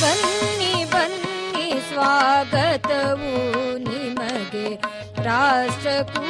ಬನ್ನಿ ಬನ್ನಿ ಸ್ವಾಗತವು ನಿಮಗೆ ರಾಷ್ಟ್ರಕೂಟ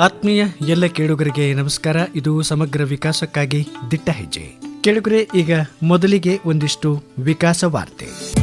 ಆತ್ಮೀಯ ಎಲ್ಲ ಕೇಳುಗರಿಗೆ ನಮಸ್ಕಾರ. ಇದು ಸಮಗ್ರ ವಿಕಾಸಕ್ಕಾಗಿ ದಿಟ್ಟ ಹೆಜ್ಜೆ. ಕೇಳುಗರೆ, ಈಗ ಮೊದಲಿಗೆ ಒಂದಿಷ್ಟು ವಿಕಾಸ ವಾರ್ತೆ.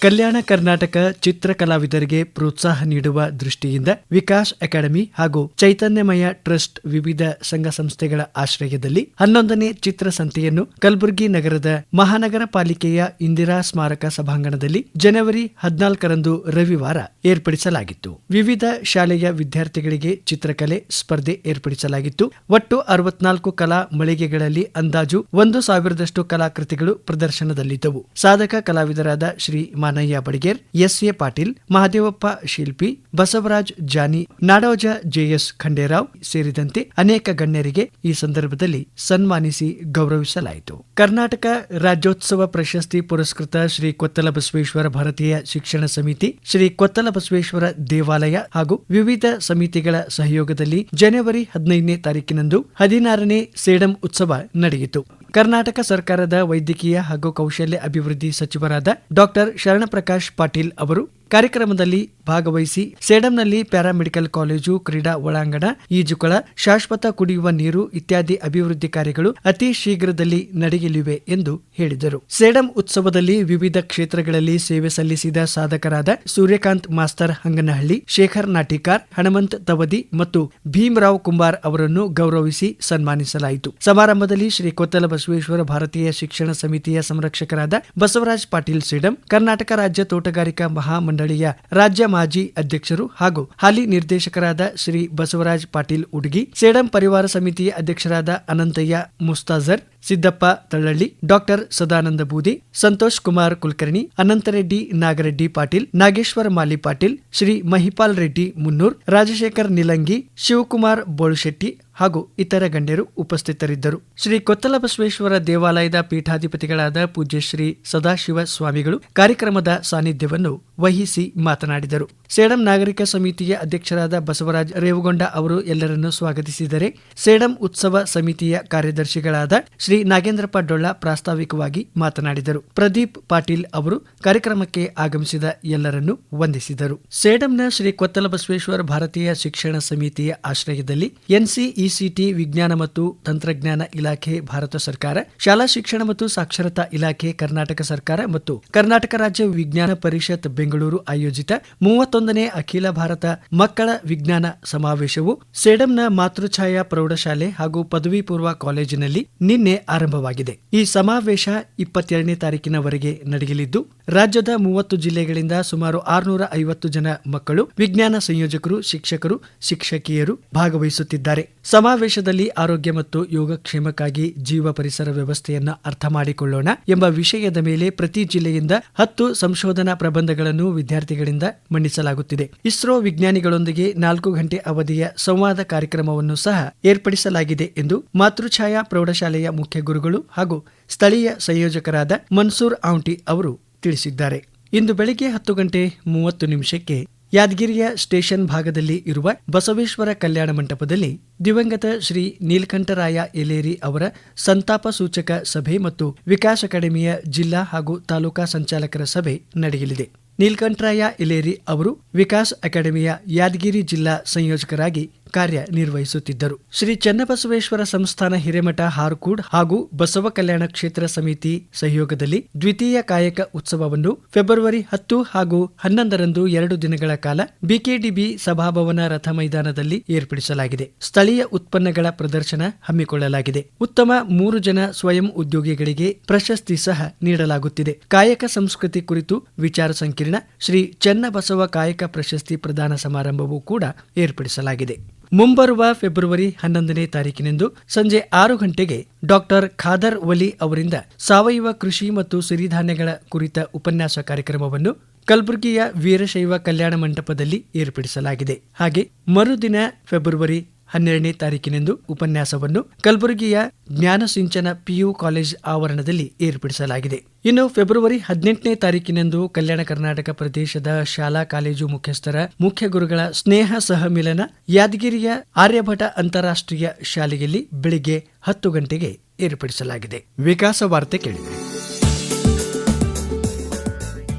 ಕಲ್ಯಾಣ ಕರ್ನಾಟಕ ಚಿತ್ರಕಲಾವಿದರಿಗೆ ಪ್ರೋತ್ಸಾಹ ನೀಡುವ ದೃಷ್ಟಿಯಿಂದ ವಿಕಾಸ್ ಅಕಾಡೆಮಿ ಹಾಗೂ ಚೈತನ್ಯಮಯ ಟ್ರಸ್ಟ್ ವಿವಿಧ ಸಂಘ ಸಂಸ್ಥೆಗಳ ಆಶ್ರಯದಲ್ಲಿ ಹನ್ನೊಂದನೇ ಚಿತ್ರಸಂತೆಯನ್ನು ಕಲಬುರಗಿ ನಗರದ ಮಹಾನಗರ ಪಾಲಿಕೆಯ ಇಂದಿರಾ ಸ್ಮಾರಕ ಸಭಾಂಗಣದಲ್ಲಿ ಜನವರಿ ಹದಿನಾಲ್ಕರಂದು ರವಿವಾರ ಏರ್ಪಡಿಸಲಾಗಿತ್ತು. ವಿವಿಧ ಶಾಲೆಯ ವಿದ್ಯಾರ್ಥಿಗಳಿಗೆ ಚಿತ್ರಕಲೆ ಸ್ಪರ್ಧೆ ಏರ್ಪಡಿಸಲಾಗಿತ್ತು. ಒಟ್ಟು ಅರವತ್ನಾಲ್ಕು ಕಲಾ ಮಳಿಗೆಗಳಲ್ಲಿ ಅಂದಾಜು ಒಂದು ಸಾವಿರದಷ್ಟು ಕಲಾಕೃತಿಗಳು ಪ್ರದರ್ಶನದಲ್ಲಿದ್ದವು. ಸಾಧಕ ಕಲಾವಿದರಾದ Shri Manayya Badiger S A Patil, Mahadevappa Shilpi, Basavaraj Jani, Nadoja JS Khanderao ಸೇರಿದಂತೆ ಅನೇಕ ಗಣ್ಯರಿಗೆ ಈ ಸಂದರ್ಭದಲ್ಲಿ ಸನ್ಮಾನಿಸಿ ಗೌರವಿಸಲಾಯಿತು. ಕರ್ನಾಟಕ ರಾಜ್ಯೋತ್ಸವ ಪ್ರಶಸ್ತಿ ಪುರಸ್ಕೃತ ಶ್ರೀ ಕೊತ್ತಲ ಬಸವೇಶ್ವರ ಭಾರತೀಯ ಶಿಕ್ಷಣ ಸಮಿತಿ, ಶ್ರೀ ಕೊತ್ತಲ ಬಸವೇಶ್ವರ ದೇವಾಲಯ ಹಾಗೂ ವಿವಿಧ ಸಮಿತಿಗಳ ಸಹಯೋಗದಲ್ಲಿ ಜನವರಿ ಹದಿನೈದನೇ ತಾರೀಕಿನಂದು ಹದಿನಾರನೇ ಸೇಡಂ ಉತ್ಸವ ನಡೆಯಿತು. ಕರ್ನಾಟಕ ಸರ್ಕಾರದ ವೈದ್ಯಕೀಯ ಹಾಗೂ ಕೌಶಲ್ಯ ಅಭಿವೃದ್ಧಿ ಸಚಿವರಾದ ಡಾಕ್ಟರ್ ಶರಣಪ್ರಕಾಶ್ ಪಾಟೀಲ್ ಅವರು ಕಾರ್ಯಕ್ರಮದಲ್ಲಿ ಭಾಗವಹಿಸಿ ಸೇಡಂನಲ್ಲಿ ಪ್ಯಾರಾಮೆಡಿಕಲ್ ಕಾಲೇಜು, ಕ್ರೀಡಾ ಒಳಾಂಗಣ, ಈಜುಕೊಳ, ಶಾಶ್ವತ ಕುಡಿಯುವ ನೀರು ಇತ್ಯಾದಿ ಅಭಿವೃದ್ಧಿ ಕಾರ್ಯಗಳು ಅತಿ ಶೀಘ್ರದಲ್ಲಿ ನಡೆಯಲಿವೆ ಎಂದು ಹೇಳಿದರು. ಸೇಡಂ ಉತ್ಸವದಲ್ಲಿ ವಿವಿಧ ಕ್ಷೇತ್ರಗಳಲ್ಲಿ ಸೇವೆ ಸಲ್ಲಿಸಿದ ಸಾಧಕರಾದ ಸೂರ್ಯಕಾಂತ್ ಮಾಸ್ತರ್ ಹಂಗನಹಳ್ಳಿ, ಶೇಖರ್ ನಾಟಿಕಾರ್, ಹಣಮಂತ್ ತವದಿ ಮತ್ತು ಭೀಮರಾವ್ ಕುಂಬಾರ್ ಅವರನ್ನು ಗೌರವಿಸಿ ಸನ್ಮಾನಿಸಲಾಯಿತು. ಸಮಾರಂಭದಲ್ಲಿ ಶ್ರೀ ಕೊತ್ತಲ ಬಸವೇಶ್ವರ ಭಾರತೀಯ ಶಿಕ್ಷಣ ಸಮಿತಿಯ ಸಂರಕ್ಷಕರಾದ ಬಸವರಾಜ್ ಪಾಟೀಲ್ ಸೇಡಂ, ಕರ್ನಾಟಕ ರಾಜ್ಯ ತೋಟಗಾರಿಕಾ ಮಹಾಮಂಡಳಿಯ ರಾಜ್ಯ ಮಾಜಿ ಅಧ್ಯಕ್ಷರು ಹಾಗೂ ಹಾಲಿ ನಿರ್ದೇಶಕರಾದ ಶ್ರೀ ಬಸವರಾಜ್ ಪಾಟೀಲ್ ಉಡ್ಗಿ, ಸೇಡಂ ಪರಿವಾರ ಸಮಿತಿಯ ಅಧ್ಯಕ್ಷರಾದ ಅನಂತಯ್ಯ ಮುಸ್ತಾಜರ್ ಸಿದ್ದಪ್ಪ ತಳ್ಳಳ್ಳಿ, ಡಾಕ್ಟರ್ ಸದಾನಂದ ಬೂದಿ, ಸಂತೋಷ್ ಕುಮಾರ್ ಕುಲಕರ್ಣಿ, ಅನಂತರೆಡ್ಡಿ ನಾಗರೆಡ್ಡಿ ಪಾಟೀಲ್, ನಾಗೇಶ್ವರ ಮಾಲಿ ಪಾಟೀಲ್, ಶ್ರೀ ಮಹಿಪಾಲ್ ರೆಡ್ಡಿ ಮುನ್ನೂರ್, ರಾಜಶೇಖರ್ ನಿಲಂಗಿ, ಶಿವಕುಮಾರ್ ಬೋಳುಶೆಟ್ಟಿ ಹಾಗೂ ಇತರ ಗಣ್ಯರು ಉಪಸ್ಥಿತರಿದ್ದರು. ಶ್ರೀ ಕೊತ್ತಲ ಬಸವೇಶ್ವರ ದೇವಾಲಯದ ಪೀಠಾಧಿಪತಿಗಳಾದ ಪೂಜ್ಯ ಶ್ರೀ ಸದಾಶಿವ ಸ್ವಾಮಿಗಳು ಕಾರ್ಯಕ್ರಮದ ಸಾನ್ನಿಧ್ಯವನ್ನು ವಹಿಸಿ ಮಾತನಾಡಿದರು. ಸೇಡಂ ನಾಗರಿಕ ಸಮಿತಿಯ ಅಧ್ಯಕ್ಷರಾದ ಬಸವರಾಜ್ ರೇವುಗೊಂಡ ಅವರು ಎಲ್ಲರನ್ನೂ ಸ್ವಾಗತಿಸಿದರೆ, ಸೇಡಂ ಉತ್ಸವ ಸಮಿತಿಯ ಕಾರ್ಯದರ್ಶಿಗಳಾದ ಶ್ರೀ ನಾಗೇಂದ್ರಪ್ಪ ಡೊಳ್ಳ ಪ್ರಾಸ್ತಾವಿಕವಾಗಿ ಮಾತನಾಡಿದರು. ಪ್ರದೀಪ್ ಪಾಟೀಲ್ ಅವರು ಕಾರ್ಯಕ್ರಮಕ್ಕೆ ಆಗಮಿಸಿದ ಎಲ್ಲರನ್ನು ವಂದಿಸಿದರು. ಸೇಡಂನ ಶ್ರೀ ಕೊತ್ತಲ ಬಸವೇಶ್ವರ ಭಾರತೀಯ ಶಿಕ್ಷಣ ಸಮಿತಿಯ ಆಶ್ರಯದಲ್ಲಿ ಎನ್ಸಿಇಸಿಟಿ ವಿಜ್ಞಾನ ಮತ್ತು ತಂತ್ರಜ್ಞಾನ ಇಲಾಖೆ ಭಾರತ ಸರ್ಕಾರ, ಶಾಲಾ ಶಿಕ್ಷಣ ಮತ್ತು ಸಾಕ್ಷರತಾ ಇಲಾಖೆ ಕರ್ನಾಟಕ ಸರ್ಕಾರ ಮತ್ತು ಕರ್ನಾಟಕ ರಾಜ್ಯ ವಿಜ್ಞಾನ ಪರಿಷತ್ ಬೆಂಗಳೂರು ಆಯೋಜಿತ ಮೂವತ್ತೊಂದನೇ ಅಖಿಲ ಭಾರತ ಮಕ್ಕಳ ವಿಜ್ಞಾನ ಸಮಾವೇಶವು ಸೇಡಂನ ಮಾತೃಛಾಯಾ ಪ್ರೌಢಶಾಲೆ ಹಾಗೂ ಪದವಿ ಪೂರ್ವ ಕಾಲೇಜಿನಲ್ಲಿ ನಿನ್ನೆ ಆರಂಭವಾಗಿದೆ. ಈ ಸಮಾವೇಶ ಇಪ್ಪತ್ತೆರಡನೇ ತಾರೀಕಿನವರೆಗೆ ನಡೆಯಲಿದ್ದು, ರಾಜ್ಯದ ಮೂವತ್ತು ಜಿಲ್ಲೆಗಳಿಂದ ಸುಮಾರು ಆರುನೂರ ಐವತ್ತು ಜನ ಮಕ್ಕಳು, ವಿಜ್ಞಾನ ಸಂಯೋಜಕರು, ಶಿಕ್ಷಕರು, ಶಿಕ್ಷಕಿಯರು ಭಾಗವಹಿಸುತ್ತಿದ್ದಾರೆ. ಸಮಾವೇಶದಲ್ಲಿ ಆರೋಗ್ಯ ಮತ್ತು ಯೋಗಕ್ಷೇಮಕ್ಕಾಗಿ ಜೀವ ಪರಿಸರ ವ್ಯವಸ್ಥೆಯನ್ನು ಅರ್ಥ ಮಾಡಿಕೊಳ್ಳೋಣ ಎಂಬ ವಿಷಯದ ಮೇಲೆ ಪ್ರತಿ ಜಿಲ್ಲೆಯಿಂದ ಹತ್ತು ಸಂಶೋಧನಾ ಪ್ರಬಂಧಗಳನ್ನು ವಿದ್ಯಾರ್ಥಿಗಳಿಂದ ಮಂಡಿಸಲಾಗುತ್ತಿದೆ. ಇಸ್ರೋ ವಿಜ್ಞಾನಿಗಳೊಂದಿಗೆ ನಾಲ್ಕು ಗಂಟೆ ಅವಧಿಯ ಸಂವಾದ ಕಾರ್ಯಕ್ರಮವನ್ನು ಸಹ ಏರ್ಪಡಿಸಲಾಗಿದೆ ಎಂದು ಮಾತೃಛಾಯಾ ಪ್ರೌಢಶಾಲೆಯ ಮುಖ್ಯ ಗುರುಗಳು ಹಾಗೂ ಸ್ಥಳೀಯ ಸಂಯೋಜಕರಾದ ಮನ್ಸೂರ್ ಆಂಟಿ ಅವರು ತಿಳಿಸಿದ್ದಾರೆ. ಇಂದು ಬೆಳಗ್ಗೆ ಹತ್ತು ಗಂಟೆ ಮೂವತ್ತು ನಿಮಿಷಕ್ಕೆ ಯಾದಗಿರಿಯ ಸ್ಟೇಷನ್ ಭಾಗದಲ್ಲಿ ಇರುವ ಬಸವೇಶ್ವರ ಕಲ್ಯಾಣ ಮಂಟಪದಲ್ಲಿ ದಿವಂಗತ ಶ್ರೀ ನೀಲಕಂಠರಾಯ ಎಲೇರಿ ಅವರ ಸಂತಾಪ ಸೂಚಕ ಸಭೆ ಮತ್ತು ವಿಕಾಸ್ ಅಕಾಡೆಮಿಯ ಜಿಲ್ಲಾ ಹಾಗೂ ತಾಲೂಕಾ ಸಂಚಾಲಕರ ಸಭೆ ನಡೆಯಲಿದೆ. ನೀಲಕಂಠರಾಯ ಇಲೇರಿ ಅವರು ವಿಕಾಸ್ ಅಕಾಡೆಮಿಯ ಯಾದಗಿರಿ ಜಿಲ್ಲಾ ಸಂಯೋಜಕರಾಗಿ ಕಾರ್ಯನಿರ್ವಹಿಸುತ್ತಿದ್ದರು. ಶ್ರೀ ಚನ್ನಬಸವೇಶ್ವರ ಸಂಸ್ಥಾನ ಹಿರೇಮಠ ಹಾರ್ಕೂಡ್ ಹಾಗೂ ಬಸವ ಕಲ್ಯಾಣ ಕ್ಷೇತ್ರ ಸಮಿತಿ ಸಹಯೋಗದಲ್ಲಿ ದ್ವಿತೀಯ ಕಾಯಕ ಉತ್ಸವವನ್ನು ಫೆಬ್ರವರಿ ಹತ್ತು ಹಾಗೂ ಹನ್ನೊಂದರಂದು ಎರಡು ದಿನಗಳ ಕಾಲ ಬಿಕೆಡಿಬಿ ಸಭಾಭವನ ರಥ ಮೈದಾನದಲ್ಲಿ ಏರ್ಪಡಿಸಲಾಗಿದೆ. ಸ್ಥಳೀಯ ಉತ್ಪನ್ನಗಳ ಪ್ರದರ್ಶನ ಹಮ್ಮಿಕೊಳ್ಳಲಾಗಿದೆ. ಉತ್ತಮ ಮೂರು ಜನ ಸ್ವಯಂ ಉದ್ಯೋಗಿಗಳಿಗೆ ಪ್ರಶಸ್ತಿ ಸಹ ನೀಡಲಾಗುತ್ತಿದೆ. ಕಾಯಕ ಸಂಸ್ಕೃತಿ ಕುರಿತು ವಿಚಾರ ಸಂಕಿರಣ ಶ್ರೀ ಚನ್ನಬಸವ ಕಾಯಕ ಪ್ರಶಸ್ತಿ ಪ್ರದಾನ ಸಮಾರಂಭವೂ ಕೂಡ ಏರ್ಪಡಿಸಲಾಗಿದೆ. ಮುಂಬರುವ ಫೆಬ್ರವರಿ ಹನ್ನೊಂದನೇ ತಾರೀಕಿನಂದು ಸಂಜೆ ಆರು ಗಂಟೆಗೆ ಡಾಕ್ಟರ್ ಖಾದರ್ ವಲಿ ಅವರಿಂದ ಸಾವಯವ ಕೃಷಿ ಮತ್ತು ಸಿರಿಧಾನ್ಯಗಳ ಕುರಿತ ಉಪನ್ಯಾಸ ಕಾರ್ಯಕ್ರಮವನ್ನು ಕಲಬುರಗಿಯ ವೀರಶೈವ ಕಲ್ಯಾಣ ಮಂಟಪದಲ್ಲಿ ಏರ್ಪಡಿಸಲಾಗಿದೆ. ಹಾಗೆ ಮರುದಿನ ಫೆಬ್ರವರಿ ಹನ್ನೆರಡನೇ ತಾರೀಕಿನಂದು ಉಪನ್ಯಾಸವನ್ನು ಕಲಬುರಗಿಯ ಜ್ಞಾನ ಸಿಂಚನ ಪಿಯು ಕಾಲೇಜ್ ಆವರಣದಲ್ಲಿ ಏರ್ಪಡಿಸಲಾಗಿದೆ. ಇನ್ನು ಫೆಬ್ರವರಿ ಹದಿನೆಂಟನೇ ತಾರೀಕಿನಂದು ಕಲ್ಯಾಣ ಕರ್ನಾಟಕ ಪ್ರದೇಶದ ಶಾಲಾ ಕಾಲೇಜು ಮುಖ್ಯಸ್ಥರ ಮುಖ್ಯ ಗುರುಗಳ ಸ್ನೇಹ ಸಹಮಿಲನ ಯಾದಗಿರಿಯ ಆರ್ಯಭಟ ಅಂತಾರಾಷ್ಟ್ರೀಯ ಶಾಲೆಯಲ್ಲಿ ಬೆಳಿಗ್ಗೆ ಹತ್ತು ಗಂಟೆಗೆ ಏರ್ಪಡಿಸಲಾಗಿದೆ. ವಿಕಾಸ ವಾರ್ತೆ ಕೇಳಿದೆ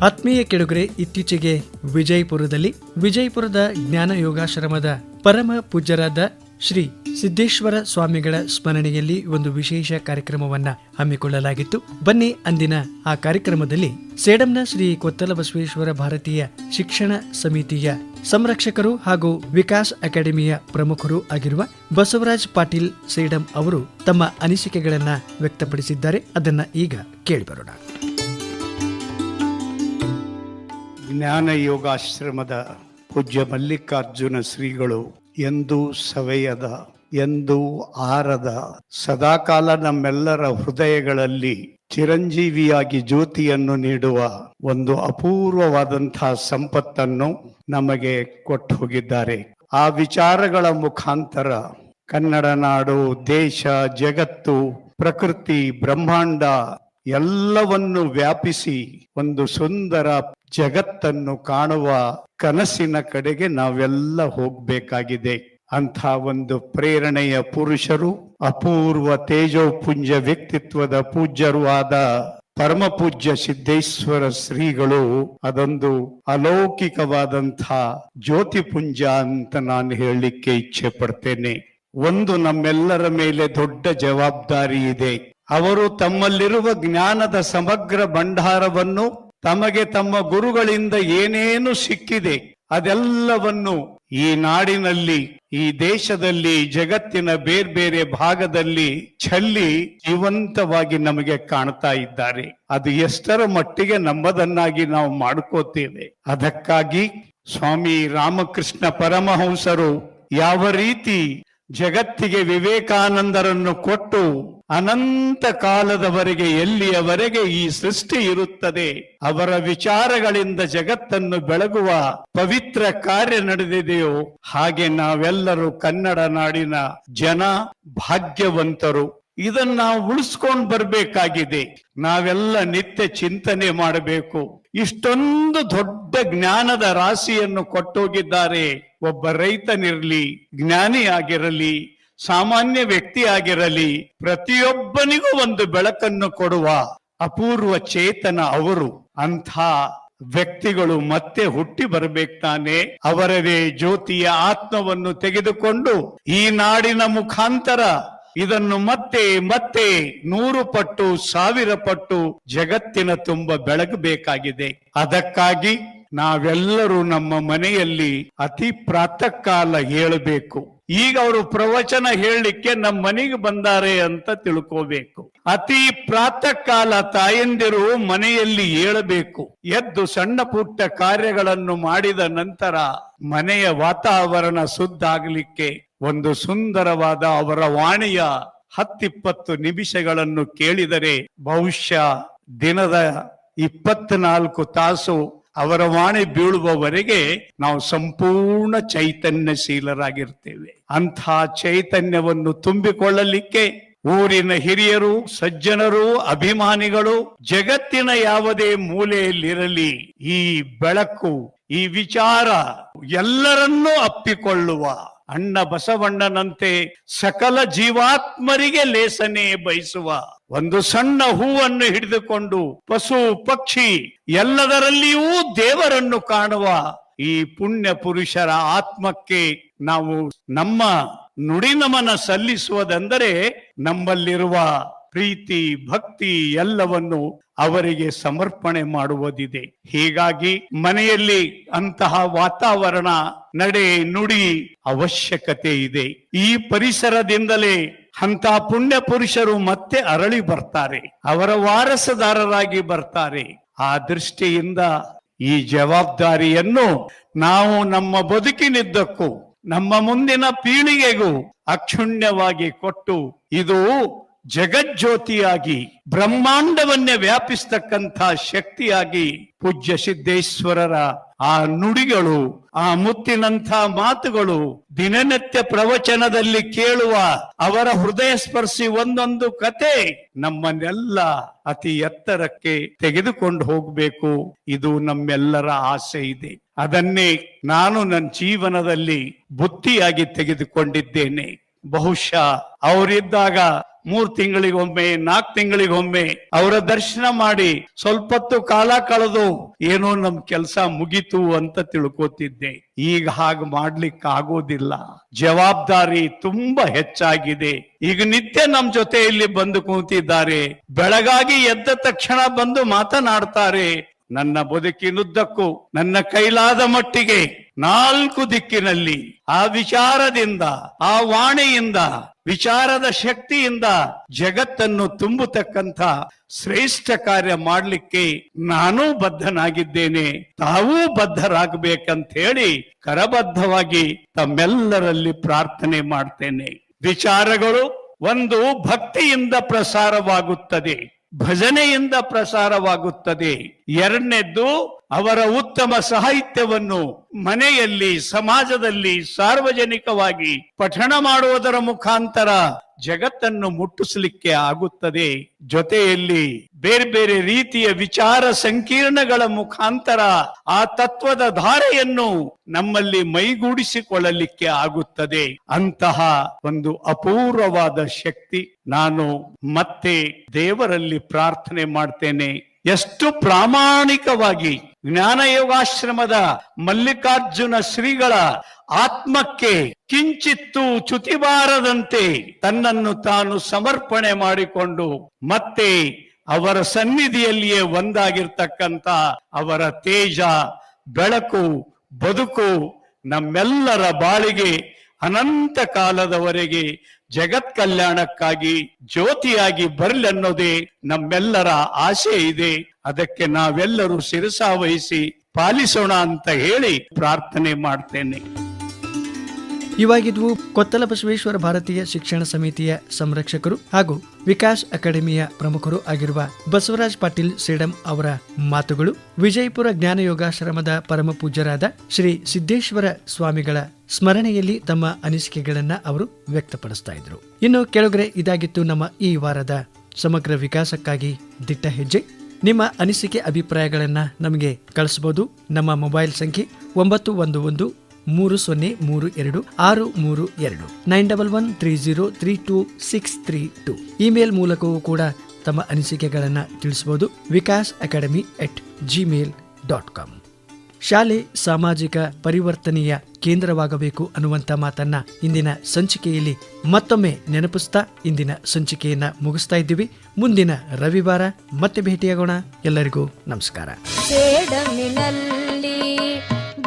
ಆತ್ಮೀಯ ಕೆಡುಗರೆ ಇತ್ತೀಚೆಗೆ ವಿಜಯಪುರದಲ್ಲಿ ವಿಜಯಪುರದ ಜ್ಞಾನ ಯೋಗಾಶ್ರಮದ ಪರಮ ಪೂಜ್ಯರಾದ ಶ್ರೀ ಸಿದ್ದೇಶ್ವರ ಸ್ವಾಮಿಗಳ ಸ್ಮರಣೆಯಲ್ಲಿ ಒಂದು ವಿಶೇಷ ಕಾರ್ಯಕ್ರಮವನ್ನ ಹಮ್ಮಿಕೊಳ್ಳಲಾಗಿತ್ತು. ಬನ್ನಿ ಅಂದಿನ ಆ ಕಾರ್ಯಕ್ರಮದಲ್ಲಿ ಸೇಡಂನ ಶ್ರೀ ಕೊತ್ತಲ ಬಸವೇಶ್ವರ ಭಾರತೀಯ ಶಿಕ್ಷಣ ಸಮಿತಿಯ ಸಂರಕ್ಷಕರು ಹಾಗೂ ವಿಕಾಸ್ ಅಕಾಡೆಮಿಯ ಪ್ರಮುಖರು ಆಗಿರುವ ಬಸವರಾಜ್ ಪಾಟೀಲ್ ಸೇಡಂ ಅವರು ತಮ್ಮ ಅನಿಸಿಕೆಗಳನ್ನ ವ್ಯಕ್ತಪಡಿಸಿದ್ದಾರೆ. ಅದನ್ನ ಈಗ ಕೇಳಿಬರೋಣ ಜ್ಞಾನ ಯೋಗಾಶ್ರಮದ ಪೂಜ್ಯ ಮಲ್ಲಿಕಾರ್ಜುನ ಶ್ರೀಗಳು ಎಂದೂ ಸವೆಯದ, ಎಂದೂ ಆರದ, ಸದಾಕಾಲ ನಮ್ಮೆಲ್ಲರ ಹೃದಯಗಳಲ್ಲಿ ಚಿರಂಜೀವಿಯಾಗಿ ಜ್ಯೋತಿಯನ್ನು ನೀಡುವ ಒಂದು ಅಪೂರ್ವವಾದಂತಹ ಸಂಪತ್ತನ್ನು ನಮಗೆ ಕೊಟ್ಟು ಹೋಗಿದ್ದಾರೆ ಆ ವಿಚಾರಗಳ ಮುಖಾಂತರ ಕನ್ನಡ ನಾಡು, ದೇಶ, ಜಗತ್ತು, ಪ್ರಕೃತಿ, ಬ್ರಹ್ಮಾಂಡ ಎಲ್ಲವನ್ನು ವ್ಯಾಪಿಸಿ ಒಂದು ಸುಂದರ ಜಗತ್ತನ್ನು ಕಾಣುವ ಕನಸಿನ ಕಡೆಗೆ ನಾವೆಲ್ಲ ಹೋಗ್ಬೇಕಾಗಿದೆ. ಅಂಥ ಒಂದು ಪ್ರೇರಣೆಯ ಪುರುಷರು, ಅಪೂರ್ವ ತೇಜೋಪುಂಜ ವ್ಯಕ್ತಿತ್ವದ ಪೂಜ್ಯರು ಆದ ಪರಮ ಪೂಜ್ಯ ಸಿದ್ದೇಶ್ವರ ಶ್ರೀಗಳು, ಅದೊಂದು ಅಲೌಕಿಕವಾದಂಥ ಜ್ಯೋತಿಪುಂಜ ಅಂತ ನಾನು ಹೇಳಲಿಕ್ಕೆ ಇಚ್ಛೆ ಪಡ್ತೇನೆ ಒಂದು ನಮ್ಮೆಲ್ಲರ ಮೇಲೆ ದೊಡ್ಡ ಜವಾಬ್ದಾರಿ ಇದೆ. ಅವರು ತಮ್ಮಲ್ಲಿರುವ ಜ್ಞಾನದ ಸಮಗ್ರ ಭಂಡಾರವನ್ನು ತಮಗೆ ತಮ್ಮ ಗುರುಗಳಿಂದ ಏನೇನು ಸಿಕ್ಕಿದೆ ಅದೆಲ್ಲವನ್ನು ಈ ನಾಡಿನಲ್ಲಿ, ಈ ದೇಶದಲ್ಲಿ, ಜಗತ್ತಿನ ಬೇರೆ ಬೇರೆ ಭಾಗದಲ್ಲಿ ಚಲ್ಲಿ ಜೀವಂತವಾಗಿ ನಮಗೆ ಕಾಣ್ತಾ ಇದ್ದಾರೆ. ಅದು ಎಷ್ಟರ ಮಟ್ಟಿಗೆ ನಮ್ಮದನ್ನಾಗಿ ನಾವು ಮಾಡ್ಕೋತೇವೆ. ಅದಕ್ಕಾಗಿ ಸ್ವಾಮಿ ರಾಮಕೃಷ್ಣ ಪರಮಹಂಸರು ಯಾವ ರೀತಿ ಜಗತ್ತಿಗೆ ವಿವೇಕಾನಂದರನ್ನು ಕೊಟ್ಟು ಅನಂತ ಕಾಲದವರೆಗೆ ಎಲ್ಲಿಯವರೆಗೆ ಈ ಸೃಷ್ಟಿ ಇರುತ್ತದೆ, ಅವರ ವಿಚಾರಗಳಿಂದ ಜಗತ್ತನ್ನು ಬೆಳಗುವ ಪವಿತ್ರ ಕಾರ್ಯ ನಡೆದಿದೆಯೋ ಹಾಗೆ ನಾವೆಲ್ಲರೂ ಕನ್ನಡ ನಾಡಿನ ಜನ ಭಾಗ್ಯವಂತರು. ಇದನ್ನ ನಾವು ಉಳಿಸ್ಕೊಂಡು ಬರ್ಬೇಕಾಗಿದೆ. ನಾವೆಲ್ಲ ನಿತ್ಯ ಚಿಂತನೆ ಮಾಡಬೇಕು. ಇಷ್ಟೊಂದು ದೊಡ್ಡ ಜ್ಞಾನದ ರಾಶಿಯನ್ನು ಕೊಟ್ಟೋಗಿದ್ದಾರೆ. ಒಬ್ಬ ರೈತನಿರಲಿ ಜ್ಞಾನಿಯಾಗಿರಲಿ ಸಾಮಾನ್ಯ ವ್ಯಕ್ತಿ ಆಗಿರಲಿ, ಪ್ರತಿಯೊಬ್ಬನಿಗೂ ಒಂದು ಬೆಳಕನ್ನು ಕೊಡುವ ಅಪೂರ್ವ ಚೇತನ ಅವರು. ಅಂಥ ವ್ಯಕ್ತಿಗಳು ಮತ್ತೆ ಹುಟ್ಟಿ ಬರಬೇಕಾನೆ ತಾನೆ. ಅವರವೇ ಜ್ಯೋತಿಯ ಆತ್ಮವನ್ನು ತೆಗೆದುಕೊಂಡು ಈ ನಾಡಿನ ಮುಖಾಂತರ ಇದನ್ನು ಮತ್ತೆ ಮತ್ತೆ ನೂರು ಪಟ್ಟು, ಸಾವಿರ ಪಟ್ಟು ಜಗತ್ತಿನ ತುಂಬ ಬೆಳಗಬೇಕಾಗಿದೆ. ಅದಕ್ಕಾಗಿ ನಾವೆಲ್ಲರೂ ನಮ್ಮ ಮನೆಯಲ್ಲಿ ಅತಿ ಪ್ರಾತಃ ಕಾಲ ಹೇಳಬೇಕು. ಈಗ ಅವರು ಪ್ರವಚನ ಹೇಳಲಿಕ್ಕೆ ನಮ್ಮ ಮನೆಗೆ ಬಂದಾರೆ ಅಂತ ತಿಳ್ಕೋಬೇಕು. ಅತಿ ಪ್ರಾತಃ ಕಾಲ ತಾಯಂದಿರು ಮನೆಯಲ್ಲಿ ಏಳಬೇಕು ಎದ್ದು ಸಣ್ಣ ಪುಟ್ಟ ಕಾರ್ಯಗಳನ್ನು ಮಾಡಿದ ನಂತರ ಮನೆಯ ವಾತಾವರಣ ಶುದ್ಧಾಗಲಿಕ್ಕೆ ಒಂದು ಸುಂದರವಾದ ಅವರ ವಾಣಿಯ ಹತ್ತಿಪ್ಪತ್ತು ನಿಮಿಷಗಳನ್ನು ಕೇಳಿದರೆ ಬಹುಶಃ ದಿನದ ಇಪ್ಪತ್ನಾಲ್ಕು ತಾಸು ಅವರ ವಾಣಿ ಬೀಳುವವರೆಗೆ ನಾವು ಸಂಪೂರ್ಣ ಚೈತನ್ಯಶೀಲರಾಗಿರ್ತೇವೆ. ಅಂಥ ಚೈತನ್ಯವನ್ನು ತುಂಬಿಕೊಳ್ಳಲಿಕ್ಕೆ ಊರಿನ ಹಿರಿಯರು, ಸಜ್ಜನರು, ಅಭಿಮಾನಿಗಳು, ಜಗತ್ತಿನ ಯಾವುದೇ ಮೂಲೆಯಲ್ಲಿರಲಿ ಈ ಬೆಳಕು, ಈ ವಿಚಾರ ಎಲ್ಲರನ್ನೂ ಅಪ್ಪಿಕೊಳ್ಳುವ ಅಣ್ಣ ಬಸವಣ್ಣನಂತೆ ಸಕಲ ಜೀವಾತ್ಮರಿಗೆ ಲೇಸನೆ ಬಯಸುವ ಒಂದು ಸಣ್ಣ ಹೂವನ್ನು ಹಿಡಿದುಕೊಂಡು ಪಶು, ಪಕ್ಷಿ ಎಲ್ಲದರಲ್ಲಿಯೂ ದೇವರನ್ನು ಕಾಣುವ ಈ ಪುಣ್ಯ ಪುರುಷರ ಆತ್ಮಕ್ಕೆ ನಾವು ನಮ್ಮ ನುಡಿನಮನ ಸಲ್ಲಿಸುವುದೆಂದರೆ ನಮ್ಮಲ್ಲಿರುವ ಪ್ರೀತಿ, ಭಕ್ತಿ ಎಲ್ಲವನ್ನು ಅವರಿಗೆ ಸಮರ್ಪಣೆ ಮಾಡುವುದಿದೆ. ಹೀಗಾಗಿ ಮನೆಯಲ್ಲಿ ಅಂತಹ ವಾತಾವರಣ ನಡೆ ನುಡಿ ಅವಶ್ಯಕತೆ ಇದೆ. ಈ ಪರಿಸರದಿಂದಲೇ ಅಂತ ಪುಣ್ಯ ಪುರುಷರು ಮತ್ತೆ ಅರಳಿ ಬರ್ತಾರೆ. ಅವರ ವಾರಸದಾರರಾಗಿ ಬರ್ತಾರೆ. ಆ ದೃಷ್ಟಿಯಿಂದ ಈ ಜವಾಬ್ದಾರಿಯನ್ನು ನಾವು ನಮ್ಮ ಬದುಕಿನಿದ್ದಕ್ಕೂ, ನಮ್ಮ ಮುಂದಿನ ಪೀಳಿಗೆಗೂ ಅಕ್ಷುಣ್ಯವಾಗಿ ಕೊಟ್ಟು, ಇದು ಜಗಜ್ಯೋತಿಯಾಗಿ, ಬ್ರಹ್ಮಾಂಡವನ್ನೇ ವ್ಯಾಪಿಸ್ತಕ್ಕಂಥ ಶಕ್ತಿಯಾಗಿ ಪೂಜ್ಯ ಸಿದ್ದೇಶ್ವರರ ಆ ನುಡಿಗಳು, ಆ ಮುತ್ತಿನಂಥ ಮಾತುಗಳು ದಿನನಿತ್ಯ ಪ್ರವಚನದಲ್ಲಿ ಕೇಳುವ ಅವರ ಹೃದಯ ಸ್ಪರ್ಶಿ ಒಂದೊಂದು ಕತೆ ನಮ್ಮನ್ನೆಲ್ಲ ಅತಿ ಎತ್ತರಕ್ಕೆ ತೆಗೆದುಕೊಂಡು ಹೋಗ್ಬೇಕು. ಇದು ನಮ್ಮೆಲ್ಲರ ಆಸೆ ಇದೆ. ಅದನ್ನೇ ನಾನು ನನ್ನ ಜೀವನದಲ್ಲಿ ಬುತ್ತಿಯಾಗಿ ತೆಗೆದುಕೊಂಡಿದ್ದೇನೆ. ಬಹುಶಃ ಅವರಿದ್ದಾಗ ಮೂರ್ ತಿಂಗಳಿಗೊಮ್ಮೆ, ನಾಲ್ಕು ತಿಂಗಳಿಗೊಮ್ಮೆ ಅವರ ದರ್ಶನ ಮಾಡಿ ಸ್ವಲ್ಪತ್ತು ಕಾಲ ಕಳೆದು ಏನೋ ನಮ್ ಕೆಲಸ ಮುಗೀತು ಅಂತ ತಿಳ್ಕೊತಿದ್ದೆ. ಈಗ ಹಾಗೆ ಮಾಡ್ಲಿಕ್ಕೆ ಆಗೋದಿಲ್ಲ ಜವಾಬ್ದಾರಿ ತುಂಬಾ ಹೆಚ್ಚಾಗಿದೆ. ಈಗ ನಿತ್ಯ ನಮ್ ಜೊತೆ ಇಲ್ಲಿ ಬಂದು ಕೂತಿದ್ದಾರೆ. ಬೆಳಗಾಗಿ ಎದ್ದ ತಕ್ಷಣ ಬಂದು ಮಾತನಾಡ್ತಾರೆ. ನನ್ನ ಬದುಕಿನುದ್ದಕ್ಕೂ, ನನ್ನ ಕೈಲಾದ ಮಟ್ಟಿಗೆ ನಾಲ್ಕು ದಿಕ್ಕಿನಲ್ಲಿ, ಆ ವಿಚಾರದಿಂದ, ಆ ವಾಣಿಯಿಂದ, ವಿಚಾರದ ಶಕ್ತಿಯಿಂದ ಜಗತ್ತನ್ನು ತುಂಬತಕ್ಕಂಥ ಶ್ರೇಷ್ಠ ಕಾರ್ಯ ಮಾಡಲಿಕ್ಕೆ ನಾನೂ ಬದ್ಧನಾಗಿದ್ದೇನೆ. ತಾವೂ ಬದ್ಧರಾಗಬೇಕಂತ ಹೇಳಿ ಕರಬದ್ಧವಾಗಿ ತಮ್ಮೆಲ್ಲರಲ್ಲಿ ಪ್ರಾರ್ಥನೆ ಮಾಡ್ತೇನೆ. ವಿಚಾರಗಳು ಒಂದು ಭಕ್ತಿಯಿಂದ ಪ್ರಸಾರವಾಗುತ್ತದೆ. ಭಜನೆಯಿಂದ ಪ್ರಸಾರವಾಗುತ್ತದೆ. ಎರಡನೇದ್ದು ಅವರ ಉತ್ತಮ ಸಾಹಿತ್ಯವನ್ನು ಮನೆಯಲ್ಲಿ ಸಮಾಜದಲ್ಲಿ ಸಾರ್ವಜನಿಕವಾಗಿ ಪಠಣ ಮಾಡುವುದರ ಮುಖಾಂತರ ಜಗತ್ತನ್ನು ಮುಟ್ಟಿಸಲಿಕ್ಕೆ ಆಗುತ್ತದೆ. ಜೊತೆಯಲ್ಲಿ ಬೇರೆ ಬೇರೆ ರೀತಿಯ ವಿಚಾರ ಸಂಕೀರ್ಣಗಳ ಮುಖಾಂತರ ಆ ತತ್ವದ ಧಾರೆಯನ್ನು ನಮ್ಮಲ್ಲಿ ಮೈಗೂಡಿಸಿಕೊಳ್ಳಲಿಕ್ಕೆ ಆಗುತ್ತದೆ. ಅಂತಹ ಒಂದು ಅಪೂರ್ವವಾದ ಶಕ್ತಿ ನಾನು ಮತ್ತೆ ದೇವರಲ್ಲಿ ಪ್ರಾರ್ಥನೆ ಮಾಡ್ತೇನೆ. ಎಷ್ಟು ಪ್ರಾಮಾಣಿಕವಾಗಿ ಜ್ಞಾನಯೋಗಾಶ್ರಮದ ಮಲ್ಲಿಕಾರ್ಜುನ ಶ್ರೀಗಳ ಆತ್ಮಕ್ಕೆ ಕಿಂಚಿತ್ತು ಚ್ಯುತಿಬಾರದಂತೆ ತನ್ನನ್ನು ತಾನು ಸಮರ್ಪಣೆ ಮಾಡಿಕೊಂಡು ಮತ್ತೆ ಅವರ ಸನ್ನಿಧಿಯಲ್ಲಿಯೇ ಒಂದಾಗಿರ್ತಕ್ಕಂತ ಅವರ ತೇಜ, ಬೆಳಕು, ಬದುಕು ನಮ್ಮೆಲ್ಲರ ಬಾಳಿಗೆ ಅನಂತ ಕಾಲದವರೆಗೆ ಜಗತ್ ಕಲ್ಯಾಣಕ್ಕಾಗಿ ಜ್ಯೋತಿಯಾಗಿ ಬರಲಿ ಅನ್ನೋದೇ ನಮ್ಮೆಲ್ಲರ ಆಸೆ ಇದೆ. ಅದಕ್ಕೆ ನಾವೆಲ್ಲರೂ ಶಿರಸಾವಹಿಸಿ ಪಾಲಿಸೋಣ ಅಂತ ಹೇಳಿ ಪ್ರಾರ್ಥನೆ ಮಾಡ್ತೇನೆ. ಇವಾಗಿದ್ವು ಕೊತ್ತಲ ಬಸವೇಶ್ವರ ಭಾರತೀಯ ಶಿಕ್ಷಣ ಸಮಿತಿಯ ಸಂರಕ್ಷಕರು ಹಾಗೂ ವಿಕಾಸ್ ಅಕಾಡೆಮಿಯ ಪ್ರಮುಖರು ಆಗಿರುವ ಬಸವರಾಜ್ ಪಾಟೀಲ್ ಸೇಡಂ ಅವರ ಮಾತುಗಳು, ವಿಜಯಪುರ ಜ್ಞಾನ ಯೋಗಾಶ್ರಮದ ಪರಮ ಪೂಜ್ಯರಾದ ಶ್ರೀ ಸಿದ್ದೇಶ್ವರ ಸ್ವಾಮಿಗಳ ಸ್ಮರಣೆಯಲ್ಲಿ ತಮ್ಮ ಅನಿಸಿಕೆಗಳನ್ನ ಅವರು ವ್ಯಕ್ತಪಡಿಸ್ತಾ ಇದ್ರು ಇನ್ನು ಕೆಳಗರೆ ಇದಾಗಿತ್ತು ನಮ್ಮ ಈ ವಾರದ ಸಮಗ್ರ ವಿಕಾಸಕ್ಕಾಗಿ ದಿಟ್ಟ ಹೆಜ್ಜೆ. ನಿಮ್ಮ ಅನಿಸಿಕೆ, ಅಭಿಪ್ರಾಯಗಳನ್ನು ನಮಗೆ ಕಳಿಸಬಹುದು ನಮ್ಮ ಮೊಬೈಲ್ ಸಂಖ್ಯೆ ಒಂಬತ್ತು ಒಂದು ಒಂದು ಮೂರು ಸೊನ್ನೆ ಮೂರು ಎರಡು, ಆರು ಮೂರು ಎರಡು, nine double one three zero three two six three two. Email ಮೂಲಕವೂ ಕೂಡ ತಮ್ಮ ಅನಿಸಿಕೆಗಳನ್ನು ತಿಳಿಸಬಹುದು Vikas academy at Gmail dot com. ಶಾಲೆ ಸಾಮಾಜಿಕ ಪರಿವರ್ತನೆಯ ಕೇಂದ್ರವಾಗಬೇಕು ಅನ್ನುವಂಥ ಮಾತನ್ನ ಇಂದಿನ ಸಂಚಿಕೆಯಲ್ಲಿ ಮತ್ತೊಮ್ಮೆ ನೆನಪಿಸ್ತಾ ಇಂದಿನ ಸಂಚಿಕೆಯನ್ನ ಮುಗಿಸ್ತಾ ಇದ್ದೀವಿ. ಮುಂದಿನ ರವಿವಾರ ಮತ್ತೆ ಭೇಟಿಯಾಗೋಣ. ಎಲ್ಲರಿಗೂ ನಮಸ್ಕಾರ.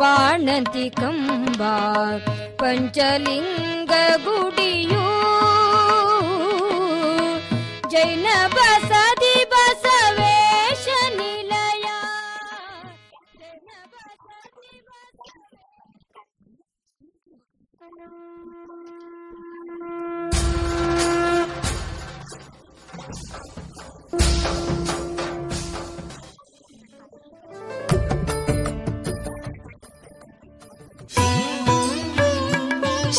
पाणति कम्बा पञ्चलिङ्ग गुडियो जैन बसदि बसवे शलया